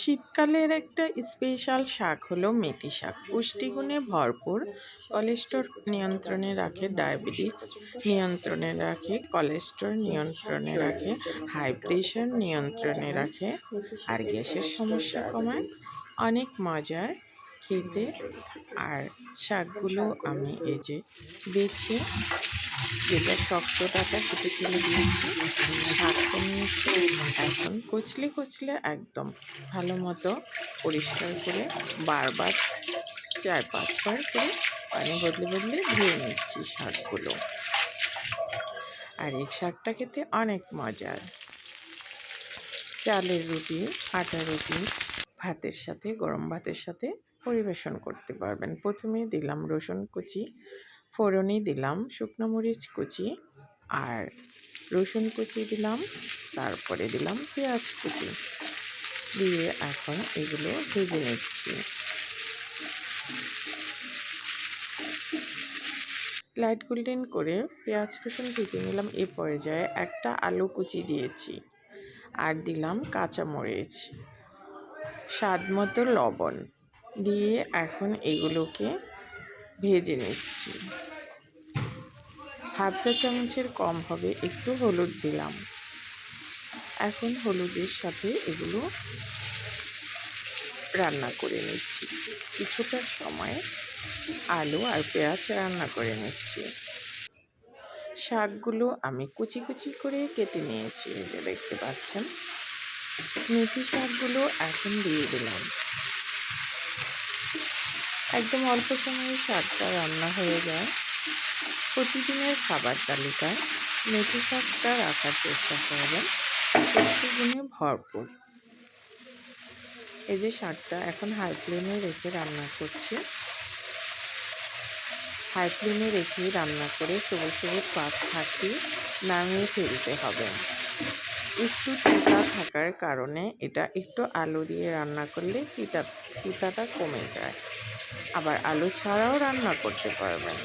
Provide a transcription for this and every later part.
শীতকালের একটা স্পেশাল শাক হলো মেথি শাক। পুষ্টিগুণে ভরপুর কোলেস্টোর নিয়ন্ত্রণে রাখে ডায়াবেটিস নিয়ন্ত্রণে রাখে কোলেস্টোর নিয়ন্ত্রণে রাখে হাই প্রেশার নিয়ন্ত্রণে রাখে, আর গ্যাসের সমস্যা কমায়। অনেক মজার খেতে আর শাকগুলো আমি এই যে বেছে যেটা শক্তটাটা কেটে ফেলে দিয়েছি শাকটা নিয়েছি, এখন কচলে কচলে একদম ভালো মতো পরিষ্কার করে বারবার চার পাঁচবার করে পানি বদলে বদলে ধুয়ে নিচ্ছি শাকগুলো। আর এই শাকটা খেতে অনেক মজার। চালের রুটি আটা রুটি ভাতের সাথে, গরম ভাতের সাথে পরিবেশন করতে পারবেন। প্রথমে দিলাম রসুন কুচি ফোড়নে দিলাম শুকনো মরিচ কুচি আর রসুন কুচি দিলাম, তারপরে দিলাম পেঁয়াজ কুচি। দিয়ে এখন এগুলো ভেজে নিচ্ছি। লাইট গোল্ডেন করে পেঁয়াজ, রসুন ভেজে নিলাম। এ পর্যায়ে একটা আলু কুচি দিয়েছি। আর দিলাম কাঁচামরিচ স্বাদ মতো লবণ দিয়ে এখন এগুলোকে ভেজে নিচ্ছি। হাফ চা চামচের কম হবে, একটু হলুদ দিলাম। এখন হলুদের সাথে এগুলো রান্না করে নিচ্ছি। কিছুটা সময় আলু আর পেঁয়াজ রান্না করে নিচ্ছি। শাকগুলো আমি কুচি কুচি করে কেটে নিয়েছি যে দেখতে পাচ্ছেন। মেথি শাকগুলো এখন দিয়ে দিলাম। একদম অল্প সময়ে শাকটা রান্না হয়ে যায়। প্রতিদিনের খাবার তালিকায় মেথি শাকটা রাখার চেষ্টা করবেন প্রতিদিনে ভরপুর। এই যে শাকটা এখন হাই ফ্লেমে রেখে রান্না করছি। হাই ফ্লেমে রেখে রান্না করে সবুজ সবুজ পাত থাকি নামিয়ে ফেলতে হবে। একটু তিতা থাকার কারণে এটা একটু আলু দিয়ে রান্না করলে তিতা, তিতাটা কমে যায়। আবার আলু ছাড়াও রান্না করতে পারবেন।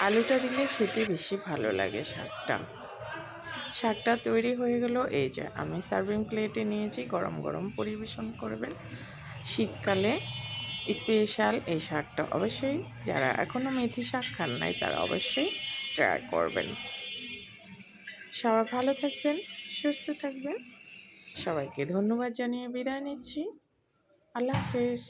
আলুটা দিলে খেতে বেশি ভালো লাগে শাকটা। শাকটা তৈরি হয়ে গেল, এই যে আমি সার্ভিং প্লেটে নিয়েছি, গরম গরম পরিবেশন করবেন। শীতকালে স্পেশাল এই শাকটা অবশ্যই, যারা এখনও মেথি শাক খান নাই, তারা অবশ্যই ট্রাই করবেন। সবাই ভালো থাকবেন সুস্থ থাকবেন। সবাইকে ধন্যবাদ জানিয়ে বিদায় নিচ্ছি। আল্লাহ হাফেজ।